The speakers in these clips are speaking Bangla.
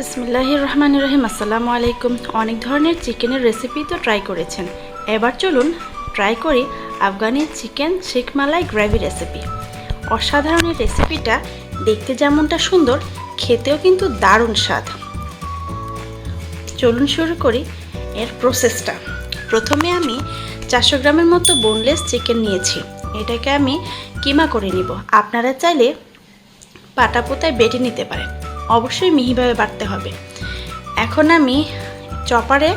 বিসমিল্লাহির রহমান রহিম আসসালামু আলাইকুম অনেক ধরনের চিকেনের রেসিপি তো ট্রাই করেছেন। এবার চলুন ট্রাই করি Afghani chicken seekh malai gravy recipe অসাধারণ এই রেসিপিটা দেখতে যেমনটা সুন্দর, খেতেও কিন্তু দারুণ স্বাদ। চলুন শুরু করি এর প্রসেসটা প্রথমে আমি চারশো গ্রামের মতো বোনলেস চিকেন নিয়েছি। এটাকে আমি কিমা করে নিব। আপনারা চাইলে পাটা পোতায় বেটে নিতে পারেন। অবশ্যই মিহিভাবে বাটতে হবে। এখন আমি চপারে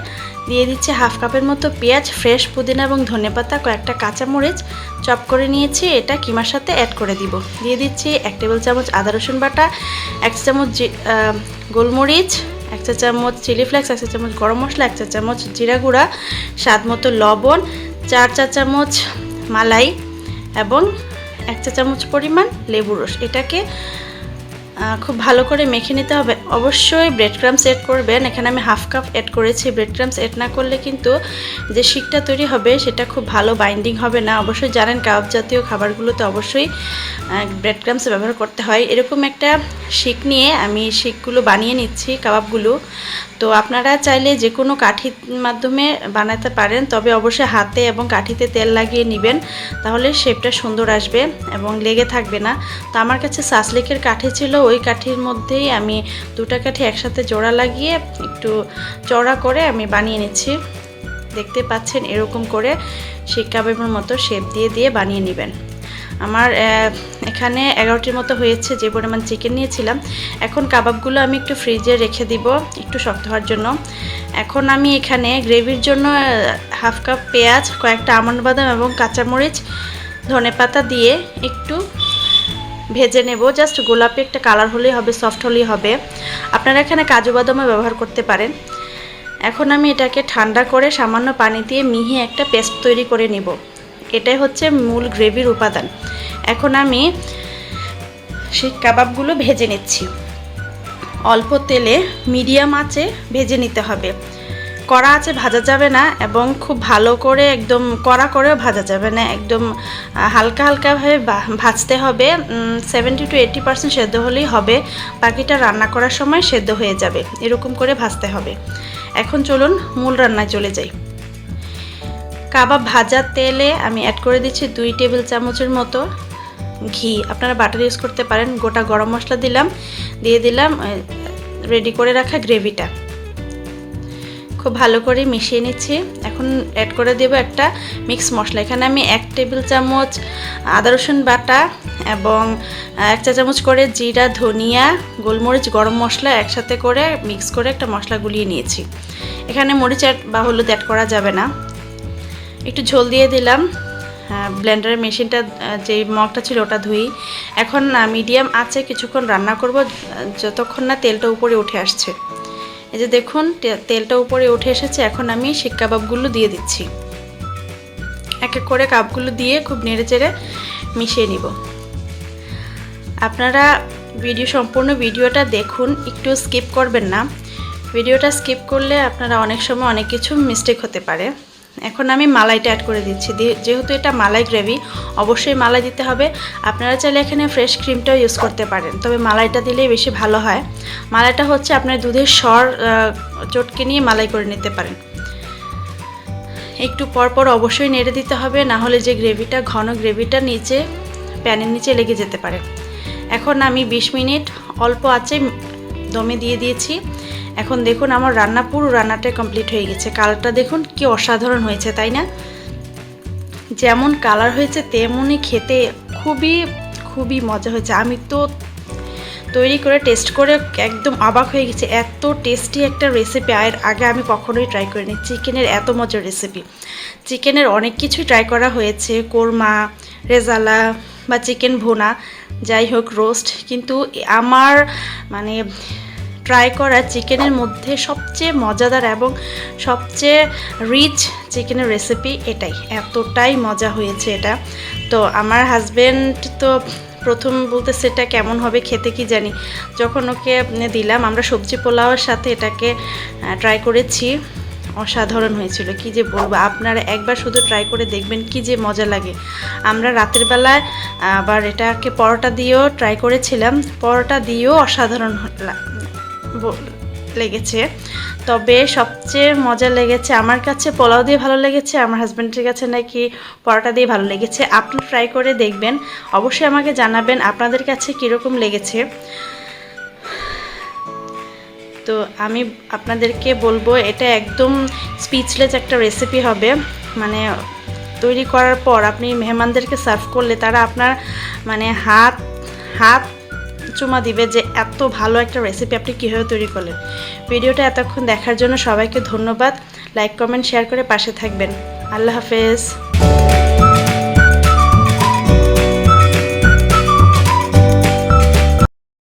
দিয়ে দিচ্ছি হাফ কাপের মতো পেঁয়াজ ফ্রেশ পুদিনা এবং ধনেপাতা, কয়েকটা কাঁচামরিচ চপ করে নিয়েছি। এটা কিমার সাথে অ্যাড করে দিব। দিয়ে দিচ্ছি এক টেবিল চামচ আদা রসুন বাটা, এক চামচ গোলমরিচ, এক চা চামচ চিলি ফ্লেক্স এক চা চামচ গরম মশলা, এক চা চামচ জিরা গুঁড়া, স্বাদ মতো লবণ, চার চা চামচ মালাই এবং এক চা চামচ পরিমাণ লেবু রস। এটাকে খুব ভালো করে মেখে নিতে হবে। অবশ্যই ব্রেড ক্রামস এড করবেন। এখানে আমি হাফ কাপ অ্যাড করেছি। ব্রেড ক্রামস এড না করলে কিন্তু যে শিকটা তৈরি হবে, সেটা খুব ভালো বাইন্ডিং হবে না। অবশ্যই জানেন, কাবাব জাতীয় খাবারগুলোতে অবশ্যই ব্রেড ক্রামস ব্যবহার করতে হয়। এরকম একটা শিক নিয়ে আমি শিকগুলো বানিয়ে নিচ্ছি, কাবাবগুলো। তো আপনারা চাইলে যে কোনো কাঠির মাধ্যমে বানাতে পারেন, তবে অবশ্যই হাতে এবং কাঠিতে তেল লাগিয়ে নেবেন। তাহলে শেপটা সুন্দর আসবে এবং লেগে থাকবে না। তো আমার কাছে সাসলিকের কাঠি ছিল, ওই কাঠির মধ্যেই আমি দুটা কাঠি একসাথে জোড়া লাগিয়ে একটু চড়া করে আমি বানিয়ে নিচ্ছি। দেখতে পাচ্ছেন এরকম করে শিক কাবাবের মতো শেপ দিয়ে দিয়ে বানিয়ে নেবেন। আমার এখানে এগারোটির মতো হয়েছে, যে পরিমাণ চিকেন নিয়েছিলাম। এখন কাবাবগুলো আমি একটু ফ্রিজে রেখে দিব একটু শক্ত হওয়ার জন্য। এখন আমি এখানে গ্রেভির জন্য হাফ কাপ পেঁয়াজ, কয়েকটা আমন্ড বাদাম এবং কাঁচামরিচ, ধনেপাতা দিয়ে একটু ভেজে নেব। জাস্ট গোলাপি একটা কালার হলেই হবে সফট হলেই হবে। আপনারা এখানে কাজু বাদামও ব্যবহার করতে পারেন। এখন আমি এটাকে ঠান্ডা করে সামান্য পানি দিয়ে মিহি একটা পেস্ট তৈরি করে নিব। এটাই হচ্ছে মূল গ্রেভির উপাদান। এখন আমি সেই কাবাবগুলো ভেজে নিচ্ছি। অল্প তেলে মিডিয়াম আঁচে ভেজে নিতে হবে। কড়া আছে, ভাজা যাবে না এবং খুব ভালো করে একদম কড়া করেও ভাজা যাবে না। একদম হালকা হালকাভাবে ভাজতে হবে। সেভেন্টি টু এইটি পার্সেন্ট সেদ্ধ হলেই হবে। বাকিটা রান্না করার সময় সেদ্ধ হয়ে যাবে। এরকম করে ভাজতে হবে। এখন চলুন মূল রান্নায় চলে যাই। কাবাব ভাজার তেলে আমি অ্যাড করে দিচ্ছি দুই টেবিল চামচের মতো ঘি। আপনারা বাটার ইউজ করতে পারেন। গোটা গরম মশলা দিলাম। দিয়ে দিলাম রেডি করে রাখা গ্রেভিটা খুব ভালো করে মিশিয়ে নিচ্ছি। এখন অ্যাড করে দেবো একটা মিক্স মশলা। এখানে আমি এক টেবিল চামচ আদা রসুন বাটা এবং এক চা চামচ করে জিরা, ধনিয়া, গোলমরিচ, গরম মশলা একসাথে করে মিক্স করে একটা মশলা গুলিয়ে নিয়েছি। এখানে মরিচ অ্যাড বা হলুদ অ্যাড করা যাবে না। একটু ঝোল দিয়ে দিলাম। ব্লেন্ডারের মেশিনটা যে মগটা ছিল ওটা ধুই। এখন মিডিয়াম আছে, কিছুক্ষণ রান্না করব যতক্ষণ না তেলটা উপরে উঠে আসছে। এই যে দেখুন তেলটা উপরে উঠে এসেছে, এখন আমি শিক কাবাবগুলো দিয়ে দিচ্ছি। এক এক করে কাপগুলো দিয়ে খুব নেড়ে চেড়ে মিশিয়ে নিব। আপনারা ভিডিও, সম্পূর্ণ ভিডিওটা দেখুন, একটু স্কিপ করবেন না। ভিডিওটা স্কিপ করলে আপনারা অনেক সময় অনেক কিছু মিস্টেক হতে পারে। এখন আমি মালাইটা অ্যাড করে দিচ্ছি। যেহেতু এটা মালাই গ্রেভি অবশ্যই মালাই দিতে হবে। আপনারা চাইলে এখানে ফ্রেশ ক্রিমটাও ইউজ করতে পারেন। তবে মালাইটা দিলেই বেশি ভালো হয়। মালাইটা হচ্ছে আপনার দুধের স্বর চটকে নিয়ে মালাই করে নিতে পারেন। একটু পর পর অবশ্যই নেড়ে দিতে হবে, না হলে যে গ্রেভিটা ঘন গ্রেভিটা নিচে প্যানের নিচে লেগে যেতে পারে। এখন আমি 20 মিনিট অল্প আছে দমে দিয়ে দিয়েছি। এখন দেখুন আমার রান্না পুরো রান্নাটা কমপ্লিট হয়ে গেছে। কালারটা দেখুন কি অসাধারণ হয়েছে, তাই না? যেমন কালার হয়েছে, তেমনই খেতে খুবই খুবই মজা হয়েছে। আমি তো তৈরি করে টেস্ট করে একদম অবাক হয়ে গেছে। এত টেস্টি একটা রেসিপি আর আগে আমি কখনোই ট্রাই করিনি। চিকেনের এত মজার রেসিপি চিকেনের অনেক কিছুই ট্রাই করা হয়েছে। কোরমা, রেজালা বা চিকেন ভোনা, যাই হোক রোস্ট কিন্তু আমার মানে ট্রাই করা চিকেনের মধ্যে সবচেয়ে মজাদার এবং সবচেয়ে রিচ চিকেনের রেসিপি এটাই। এতটাই মজা হয়েছে এটা। তো আমার হাজব্যান্ড তো প্রথম বলতে সেটা কেমন হবে খেতে কি জানি? যখন ওকে দিলাম, আমরা সবজি পোলাওয়ের সাথে এটাকে ট্রাই করেছি। অসাধারণ হয়েছিল, কি যে বলব? আপনারা একবার শুধু ট্রাই করে দেখবেন কি যে মজা লাগে। আমরা রাতের বেলায় আবার এটাকে পরোটা দিয়েও ট্রাই করেছিলাম। পরোটা দিয়েও অসাধারণ লেগেছে। তবে সবচেয়ে মজা লেগেছে, আমার কাছে পোলাও দিয়ে ভালো লেগেছে, আমার হাজব্যান্ডের কাছে নাকি পরোটা দিয়ে ভালো লেগেছে। আপনি ট্রাই করে দেখবেন, অবশ্যই আমাকে জানাবেন আপনাদের কাছে কীরকম লেগেছে। তো আমি আপনাদেরকে বলব, এটা একদম স্পিচলেস একটা রেসিপি হবে। মানে তৈরি করার পর আপনি মেহমানদেরকে সার্ভ করলে তারা আপনার মানে হাত হাত চুমা দিবে যে এত ভালো একটা রেসিপি আপনি কীভাবে তৈরি করলেন। ভিডিওটা এতক্ষণ দেখার জন্য সবাইকে ধন্যবাদ। লাইক কমেন্ট শেয়ার করে পাশে থাকবেন। আল্লাহ হাফেজ।